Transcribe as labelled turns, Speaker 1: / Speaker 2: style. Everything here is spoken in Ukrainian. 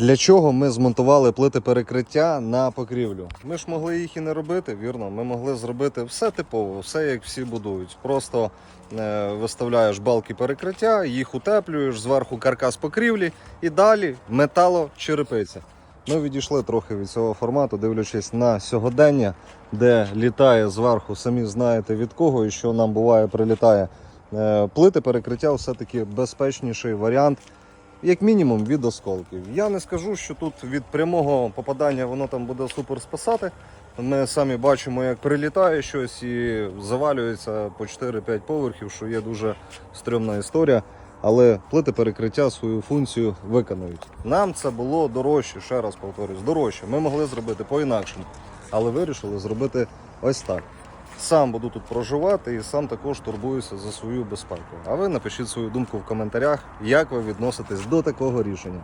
Speaker 1: Для чого ми змонтували плити перекриття на покрівлю? Ми ж могли їх і не робити, вірно. Ми могли зробити все типово, все як всі будують. Просто е, виставляєш балки перекриття, їх утеплюєш, зверху каркас покрівлі і далі металочерепиця. Ми відійшли трохи від цього формату, дивлячись на сьогодення, де літає зверху, самі знаєте від кого і що нам буває, прилітає. Е, Плити перекриття все-таки безпечніший варіант, як мінімум від осколків. Я не скажу, що тут від прямого попадання воно там буде супер спасати. Ми самі бачимо, як прилітає щось і завалюється по 4-5 поверхів, що є дуже стрьомна історія. Але плити перекриття свою функцію виконують. Нам це було дорожче, ще раз повторюсь, дорожче. Ми могли зробити по-інакшому, але вирішили зробити ось так. Сам буду тут проживати і сам також турбуюся за свою безпеку. А ви напишіть свою думку в коментарях, як ви відноситесь до такого рішення.